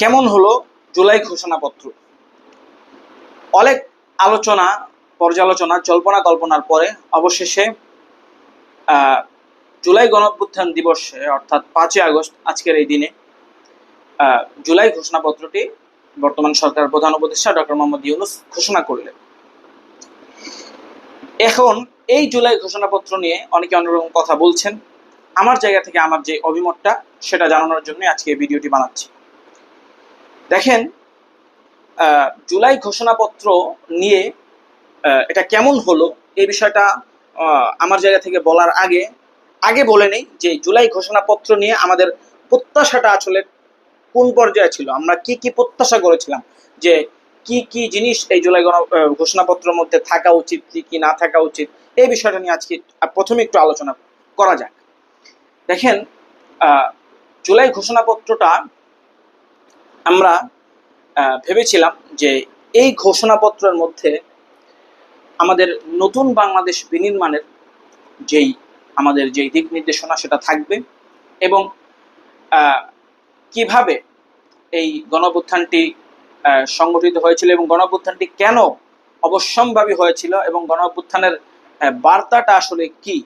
কেমন হলো জুলাই ঘোষণাপত্র? অনেক আলোচনা, পর্যালোচনা, জল্পনা কল্পনার পরে অবশেষে জুলাই গণঅভ্যুত্থান দিবসে, অর্থাৎ পাঁচই আগস্ট, আজকের এই দিনে জুলাই ঘোষণাপত্রটি বর্তমান সরকার প্রধান উপদেষ্টা ডক্টর মোহাম্মদ ইউনুস ঘোষণা করলেন। এখন এই জুলাই ঘোষণাপত্র নিয়ে অনেকে অনেক রকম কথা বলছেন। আমার জায়গা থেকে আমার যে অভিমতটা, সেটা জানানোর জন্য আজকে এই ভিডিওটি বানাচ্ছি। দেখেন জুলাই ঘোষণাপত্র নিয়ে এটা কেমন হলো, এই বিষয়টা আমার জায়গা থেকে বলার আগে আগে বলে নেই যে জুলাই ঘোষণাপত্র নিয়ে আমাদের প্রত্যাশাটা আসলে কোন পর্যায়ে ছিল? আমরা কি কি প্রত্যাশা করেছিলাম? যে কি কি জিনিস এই জুলাই ঘোষণাপত্রের মধ্যে থাকা উচিত, কি কি না থাকা উচিত, এই বিষয়টা নিয়ে আজকে প্রথমে একটু আলোচনা করা যাক। দেখেন জুলাই ঘোষণাপত্রটা আমরা ভেবেছিলাম যে এই ঘোষণাপত্রের মধ্যে আমাদের নতুন বাংলাদেশ বিনির্মাণের যেই আমাদের যেই দিক নির্দেশনা সেটা থাকবে এবং কীভাবে এই গণঅভ্যুত্থানটি আহ, সংগঠিত হয়েছিল এবং গণঅভ্যুত্থানটি কেন অবশ্যম্ভাবী হয়েছিল এবং গণঅভ্যুত্থানের বার্তাটা আসলে কি?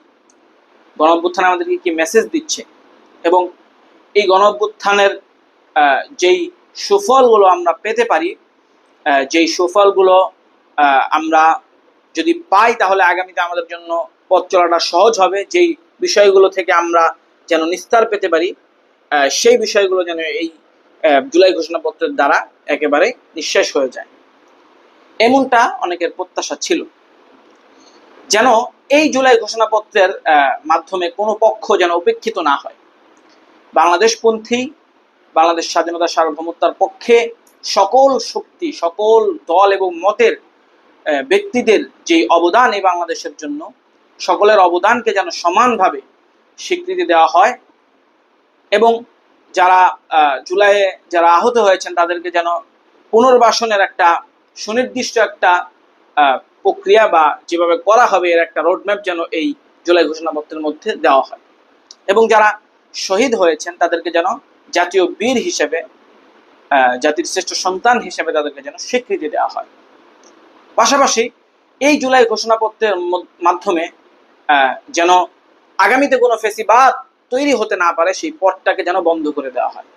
গণঅভ্যুত্থান আমাদেরকে কি মেসেজ দিচ্ছে? এবং এই গণঅভ্যুত্থানের যেই সুফলগুলো আমরা পেতে পারি যেই সুফলগুলো আমরা যদি পাই তাহলে আগামীতে আমাদের জন্য পথ চলাটা সহজ হবে। যেই বিষয়গুলো থেকে আমরা যেন নিস্তার পেতে পারি সেই বিষয়গুলো যেন এই জুলাই ঘোষণাপত্রের দ্বারা একেবারে নিঃশেষ হয়ে যায়। এমনটা অনেকের প্রত্যাশা ছিল। যেন এই জুলাই ঘোষণাপত্রের মাধ্যমে কোনো পক্ষ যেন উপেক্ষিত না হয়। বাংলাদেশপন্থী বাংলাদেশ স্বাধীনতা সার্বভৌমত্বের পক্ষে সকল শক্তি, সকল দল এবং মতের ব্যক্তিদের যে অবদান এই বাংলাদেশের জন্য, সকলের অবদানকে যেন সমানভাবে স্বীকৃতি দেওয়া হয় এবং যারা জুলাইয়ে যারা আহত হয়েছেন তাদেরকে যেন পুনর্বাসনের একটা সুনির্দিষ্ট একটা প্রক্রিয়া বা যেভাবে করা হবে এর একটা রোডম্যাপ যেন এই জুলাই ঘোষণাপত্রের মধ্যে দেওয়া হয়। এবং যারা শহীদ হয়েছেন তাদেরকে যেন জাতীয় বীর হিসেবে জাতির শ্রেষ্ঠ সন্তান হিসেবে তাদেরকে যেন স্বীকৃতি দেওয়া হয়। পাশাপাশি এই জুলাই ঘোষণাপত্রের মাধ্যমে যেন আগামীতে কোনো ফেসিবাদ তৈরি হতে না পারে, সেই পথটাকে যেন বন্ধ করে দেওয়া হয়।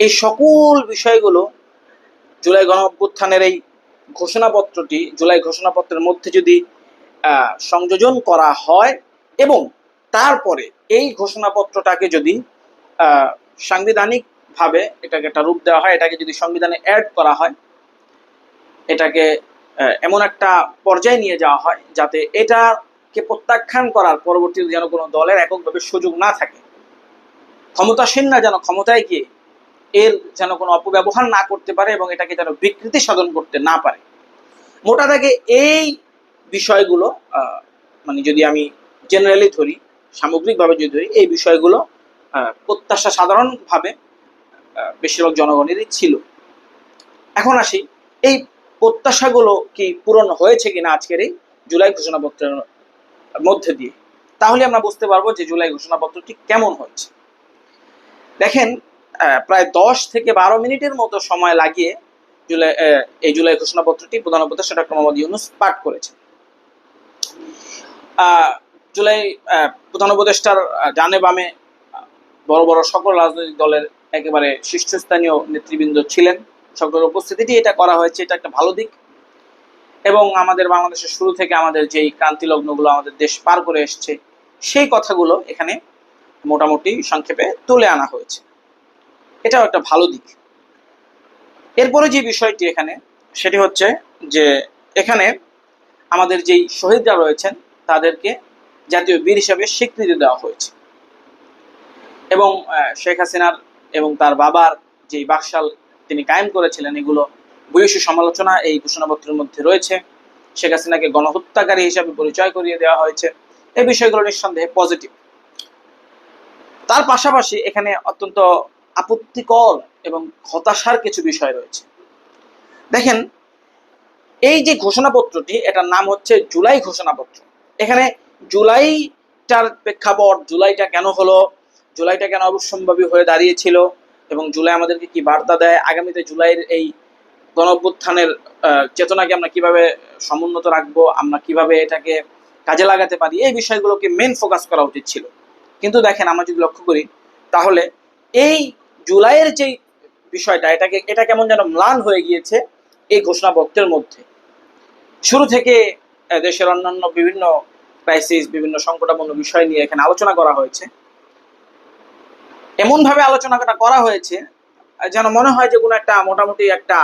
এই সকল বিষয়গুলো জুলাই গণ অভ্যুত্থানের এই ঘোষণাপত্রটি, জুলাই ঘোষণাপত্রের মধ্যে যদি সংযোজন করা হয় এবং তারপরে এই ঘোষণাপত্রটাকে যদি সাংবিধানিকভাবে এটাকে একটা রূপ দেওয়া হয়, এটাকে যদি সংবিধানে অ্যাড করা হয়, এটাকে এমন একটা পর্যায়ে নিয়ে যাওয়া হয় যাতে এটাকে প্রত্যাখ্যান করার পরবর্তীতে যেন কোনো দলের এককভাবে সুযোগ না থাকে। ক্ষমতাসীন না যেন ক্ষমতায় গিয়ে এর যেন কোনো অপব্যবহার না করতে পারে এবং এটাকে যেন বিকৃতি সাধন করতে না পারে। মোটা দাগে এই বিষয়গুলো মানে যদি আমি জেনারেলি ধরি, সামগ্রিকভাবে যদি ধরি, এই বিষয়গুলো প্রত্যাশা সাধারণভাবে বেশিরভাগ জনগণেরই ছিল। এখন আসি, এই প্রত্যাশাগুলো কি পূরণ হয়েছে কিনা আজকের এই জুলাই ঘোষণাপত্রের মধ্যে দিয়ে? তাহলে আমরা বুঝতে পারব যে জুলাই ঘোষণাপত্রটি কেমন হয়েছে। দেখেন প্রায় দশ থেকে বারো মিনিটের মতো সময় লাগিয়ে জুলাই এই জুলাই ঘোষণাপত্রটি প্রধান উপদেষ্টা ডক্টর মোহাম্মদ ইউনুস পাঠ করেছেন। জুলাই প্রধান উপদেষ্টার ডানে বামে বড় বড় সকল রাজনৈতিক দলের একেবারে শীর্ষস্থানীয় নেতৃবৃন্দ ছিলেন। সকলের উপস্থিতিটি এটা করা হয়েছে, এটা একটা ভালো দিক। এবং আমাদের বাংলাদেশের শুরু থেকে আমাদের যেই ক্রান্তি লগ্নগুলো আমাদের দেশ পার করে এসছে, সেই কথাগুলো এখানে মোটামুটি সংক্ষেপে তুলে আনা হয়েছে। এটাও একটা ভালো দিক। এরপরে যে বিষয়টি এখানে, সেটি হচ্ছে যে এখানে আমাদের যেই শহীদরা রয়েছেন, তাদেরকে জাতীয় বীর হিসাবে স্বীকৃতি দেওয়া হয়েছে। এবং শেখ হাসিনার এবং তার বাবার যেই বাকশাল তিনি কায়েম করেছিলেন, এগুলো ভূয়সী সমালোচনা, এই ঘোষণাপত্রের মধ্যে রয়েছে। শেখ হাসিনাকে গণহত্যাকারী হিসাবে পরিচয় করিয়ে দেওয়া হয়েছে। এই বিষয়গুলো নিঃসন্দেহে পজিটিভ তার পাশাপাশি এখানে অত্যন্ত আপত্তিকর এবং হতাশার কিছু বিষয় রয়েছে। দেখেন, এই যে ঘোষণাপত্রটি, এটার নাম হচ্ছে জুলাই ঘোষণাপত্র। এখানে জুলাইটার প্রেক্ষাপট, জুলাইটা কেন হলো জুলাইটা কেন অবশ্যম্ভাবী হয়ে দাঁড়িয়েছিল এবং জুলাই আমাদেরকে কি বার্তা দেয়? আগামীতে জুলাইয়ের এই গণঅভ্যুত্থানের চেতনাকে আমরা কীভাবে সমুন্নত রাখব? আমরা কীভাবে এটাকে কাজে লাগাতে পারি? এই বিষয়গুলোকে মেন ফোকাস করা উচিত ছিল। কিন্তু দেখেন, আমরা যদি লক্ষ্য করি, তাহলে এই জুলাইয়ের যেই বিষয়টা, এটাকে, এটা কেমন যেন ম্লান হয়ে গিয়েছে এই ঘোষণাপত্রের মধ্যে। শুরু থেকে দেশের অন্যান্য বিভিন্ন ক্রাইসিস বিভিন্ন সংকটাপন্ন বিষয় নিয়ে এখানে আলোচনা করা হয়েছে। এমনভাবে আলোচনাটা করা হয়েছে যেন মনে হয় যে কোনো একটা মোটামুটি একটা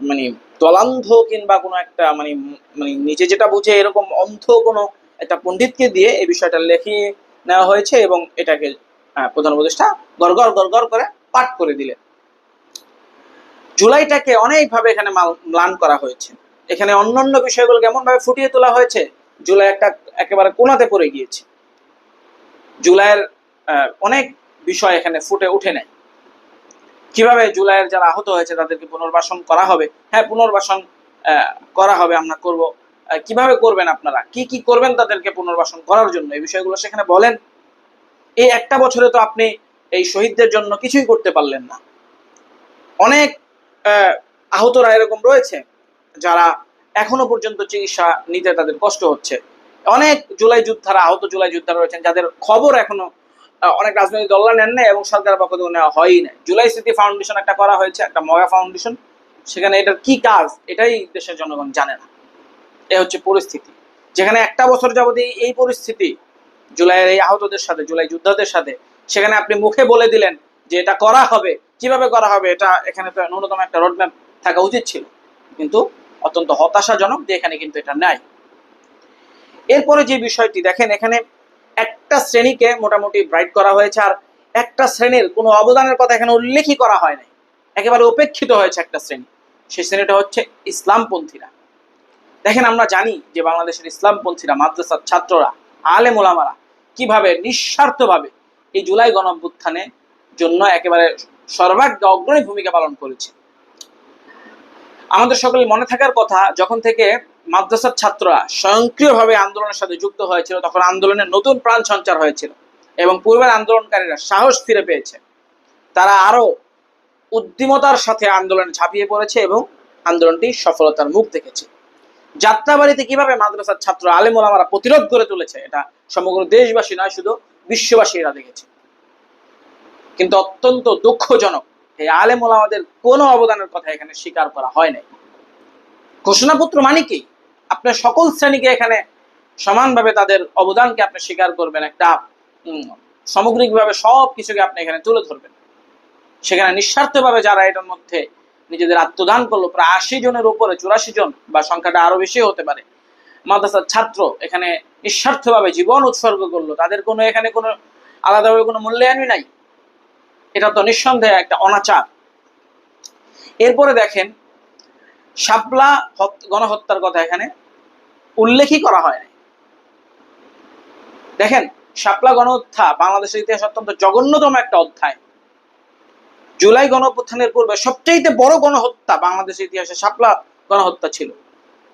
মানে দলান্ধ কিংবা কোনো একটা মানে মানে নিজে যেটা বুঝে এরকম অন্ধ কোনো একটা পণ্ডিতকে দিয়ে এই বিষয়টা লেখিয়ে নেওয়া হয়েছে এবং এটাকে আহ, প্রধান উপদেষ্টা গড়গড় গড়গড় করে পাঠ করে দিলেন। জুলাইটাকে অনেকভাবে এখানে মাল- ম্লান করা হয়েছে। এখানে অন্যান্য বিষয়গুলো কেমন ভাবে ফুটিয়ে তোলা হয়েছে জুলাই একটা একেবারে কোনাতে পড়ে গিয়েছে। জুলাইয়ের অনেক বিষয় এখানে ফুটে উঠে নেয় কীভাবে জুলাইয়ের যারা আহত হয়েছে তাদেরকে পুনর্বাসন করা হবে? হ্যাঁ পুনর্বাসন করা হবে আমরা করব। কীভাবে করবেন আপনারা? কি কি করবেন তাদেরকে পুনর্বাসন করার জন্য? এই বিষয়গুলো সেখানে বলেন। এই একটা বছরে তো আপনি এই শহীদদের জন্য কিছুই করতে পারলেন না। অনেক আহ, আহতরা এরকম রয়েছে যারা এখনও পর্যন্ত চিকিৎসা নিতে তাদের কষ্ট হচ্ছে। অনেক জুলাই যোদ্ধারা আহত জুলাই যোদ্ধারা রয়েছেন যাদের খবর এখনও অনেক রাজনৈতিক দলরা নেন নাই এবং সরকারের পক্ষ থেকে নেওয়া হয়ই না জুলাই স্মৃতি ফাউন্ডেশন একটা করা হয়েছে, একটা মগা ফাউন্ডেশন। সেখানে এটার কি কাজ, এটাই দেশের জনগণ জানে না। এ হচ্ছে পরিস্থিতি। যেখানে একটা বছর যাবত এই পরিস্থিতি, জুলাইয়ের এই আহতদের সাথে, জুলাই যোদ্ধাদের সাথে, সেখানে আপনি মুখে বলে দিলেন যে এটা করা হবে। কীভাবে করা হবে? এটা এখানে তো ন্যূনতম একটা রোডম্যাপ থাকা উচিত ছিল। কিন্তু অত্যন্ত হতাশাজনক যে এখানে কিন্তু এটা নাই। এরপরে যে বিষয়টি দেখেন, এখানে একটা শ্রেণীকে মোটামুটি ব্রাইট করা হয়েছে, আর একটা শ্রেণির কোনো অবদানের কথা এখানে উল্লেখই করা হয় নাই। একেবারে উপেক্ষিত হয়েছে একটা শ্রেণি। সেই শ্রেণীটা হচ্ছে ইসলামপন্থীরা। দেখেন, আমরা জানি যে বাংলাদেশের ইসলামপন্থীরা, মাদ্রাসার ছাত্ররা, আলেম ওলামারা কীভাবে নিঃস্বার্থভাবে এই জুলাই গণঅভ্যুত্থানে জন্য একেবারে সর্বাগ্রে অগ্রণী ভূমিকা পালন করেছে। আমাদের সকলে মনে থাকার কথা, যখন থেকে মাদ্রাসার ছাত্ররা স্বয়ংক্রিয়ভাবে আন্দোলনের সাথে যুক্ত হয়েছিল। তখন আন্দোলনের নতুন প্রাণ সঞ্চার হয়েছিল এবং পূর্বের আন্দোলনকারীরা সাহস ফিরে পেয়েছে। তারা আরও উদ্যমতার সাথে আন্দোলনে ঝাঁপিয়ে পড়েছে এবং আন্দোলনটি সফলতার মুখ দেখেছে। যাত্রাবাড়িতে কীভাবে মাদ্রাসার ছাত্র আলেমুল প্রতিরোধ করে তুলেছে, এটা সমগ্র দেশবাসী নয়, শুধু বিশ্ববাসী এরা দেখেছে। কিন্তু অত্যন্ত দুঃখজনক, এই আলেমুল কোনো অবদানের কথা এখানে স্বীকার করা হয় নাই। ঘোষণাপত্র মানে কি? আপনার সকল শ্রেণীকে এখানে সমানভাবে তাদের অবদানকে আপনি স্বীকার করবেন, একটা সামগ্রিকভাবে সব কিছুকে আপনি এখানে তুলে ধরবেন। সেখানে নিঃস্বার্থভাবে যারা এটার মধ্যে নিজেদের আত্মদান করল, প্রায় আশি জনের উপরে, চুরাশি জন, বা সংখ্যাটা আরও বেশি হতে পারে, মাদ্রাসার ছাত্র এখানে নিঃস্বার্থভাবে জীবন উৎসর্গ করল, তাদের কোনো, এখানে কোনো আলাদাভাবে কোনো মূল্যায়নই নাই। এটা তো নিঃসন্দেহে একটা অনাচার। এরপরে দেখেন, শাপলা গণহত্যার কথা এখানে উল্লেখই করা হয় নাই। দেখেন, শাপলা গণহত্যা বাংলাদেশের ইতিহাস অত্যন্ত জঘন্যতম একটা অধ্যায়। জুলাই গণঅভ্যুত্থানের পূর্বে সবচেয়ে বড় গণহত্যা বাংলাদেশের ইতিহাসে শাপলা গণহত্যা ছিল।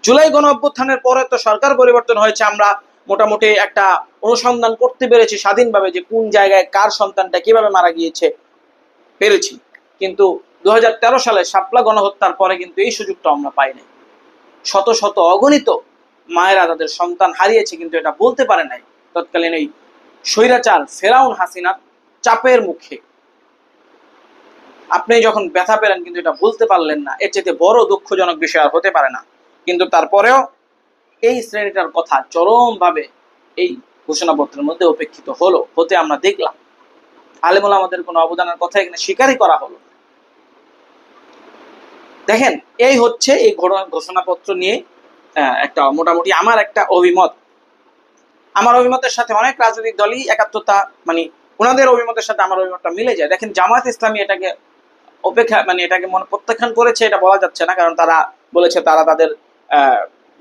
জুলাই গণ অভ্যুত্থানের পরে তো সরকার পরিবর্তন হয়েছে, আমরা মোটামুটি একটা অনুসন্ধান করতে পেরেছি স্বাধীনভাবে যে কোন জায়গায় কার সন্তানটা কীভাবে মারা গিয়েছে পেরেছি। কিন্তু দু হাজার তেরো সালে শাপলা গণহত্যার পরে কিন্তু এই সুযোগটা আমরা পাইনি শত শত অগণিত মায়েরা তাদের সন্তান হারিয়েছে, কিন্তু এটা বলতে পারে নাই। তৎকালীন এই স্বৈরাচার ফেরাউন হাসিনার চাপের মুখে। আপনি যখন ব্যথা পেলেন, কিন্তু এটা বলতে পারলেন না। এর চেয়ে বড় দুঃখজনক বিষয় আর হতে পারে না। কিন্তু তারপরেও এই শ্রেণীটার কথা চরমভাবে এই ঘোষণাপত্রের মধ্যে উপেক্ষিত হলো, হতে আমরা দেখলাম। আলেমুল আমাদের কোনো অবদানের কথা এখানে স্বীকারই করা হলো দেখেন, এই হচ্ছে এই ঘোষণাপত্র নিয়ে একটা মোটামুটি আমার একটা অভিমত। আমার অভিমতের সাথে অনেক রাজনৈতিক দলই একাত্মতা মানে ওনাদের অভিমতের সাথে আমার অভিমতটা মিলে যায়। দেখেন জামাত ইসলামী এটাকে অপেক্ষা মানে এটাকে মনে প্রত্যাখ্যান করেছে, এটা বলা যাচ্ছে না, কারণ তারা বলেছে তারা তাদের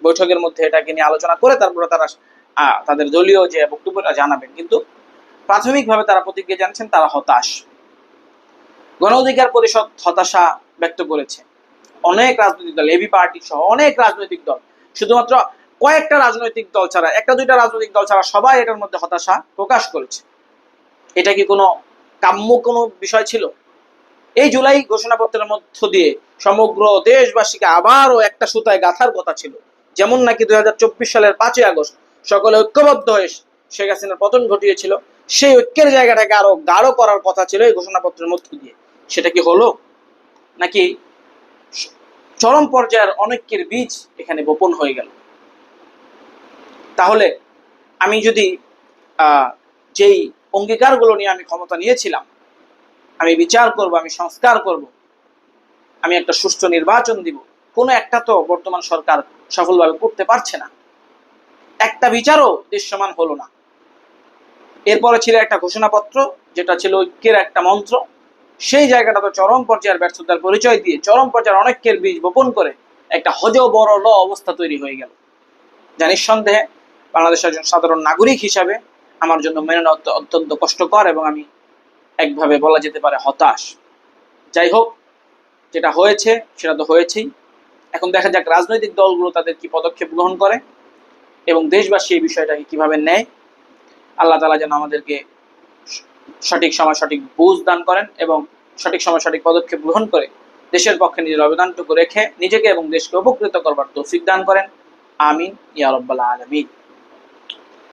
বৈঠকের মধ্যে এটাকে নিয়ে আলোচনা করে তারপরে তারা তাদের দলীয় যে বক্তব্যটা জানাবেন। কিন্তু প্রাথমিকভাবে তারা প্রতিক্রিয়া জানছেন তারা হতাশ। গণ অধিকার পরিষদ হতাশা ব্যক্ত করেছে। অনেক রাজনৈতিক দল এবি পার্টি সহ অনেক রাজনৈতিক দল শুধুমাত্র কয়েকটা রাজনৈতিক দল ছাড়া, একটা দুইটা রাজনৈতিক দল ছাড়া সবাই এটার মধ্যে হতাশা প্রকাশ করেছে। এটা কি কোনো কাম্য কোনো বিষয় ছিল? এই জুলাই ঘোষণাপত্রের মধ্য দিয়ে সমগ্র দেশবাসীকে আবারও একটা সুতায় গাথার কথা ছিল। যেমন নাকি দুই হাজার চব্বিশ সালের পাঁচই আগস্ট সকলে ঐক্যবদ্ধ হয়ে শেখ হাসিনার পতন ঘটিয়েছিল, সেই ঐক্যের জায়গাটাকে আরও গাঢ় করার কথা ছিল এই ঘোষণাপত্রের মধ্য দিয়ে। সেটা কি হলো? নাকি চরম পর্যায়ের অনৈক্যের বীজ এখানে বপন হয়ে গেল। তাহলে আমি যদি যেই অঙ্গীকারগুলো নিয়ে আমি ক্ষমতা নিয়েছিলাম, আমি বিচার করব, আমি সংস্কার করব, আমি একটা সুষ্ঠু নির্বাচন দিব, কোনো একটা তো বর্তমান সরকার সফলভাবে করতে পারছে না। একটা বিচারও দৃশ্যমান হলো না। এরপরে ছিল একটা ঘোষণাপত্র, যেটা ছিল ঐক্যের একটা মন্ত্র। সেই জায়গাটা তো চরম পর্যায়ের ব্যর্থতার পরিচয় দিয়ে চরম পর্যায়ের অনেকের বীজ বপন করে একটা হজ বড় ল অবস্থা তৈরি হয়ে গেল। যা নিঃসন্দেহে বাংলাদেশের একজন সাধারণ নাগরিক হিসাবে আমার জন্য মেনে নেওয়া অত্যন্ত কষ্টকর এবং আমি একভাবে বলা যেতে পারে হতাশ। যাই হোক, যেটা হয়েছে সেটা তো হয়েছেই। এখন দেখা যাক রাজনৈতিক দলগুলো তাদের কি পদক্ষেপ গ্রহণ করে এবং দেশবাসী এই বিষয়টাকে কীভাবে নেয়। আল্লাহ তালা যেন আমাদেরকে সঠিক সময় সঠিক বুঝ দান করেন এবং সঠিক সময় সঠিক পদক্ষেপ গ্রহণ করে দেশের পক্ষে নিজের অবদানটুকু রেখে নিজেকে এবং দেশকে উপকৃত করবার তৌফিক দান করেন। আমিন, ইয়া রব্বাল আলমিন।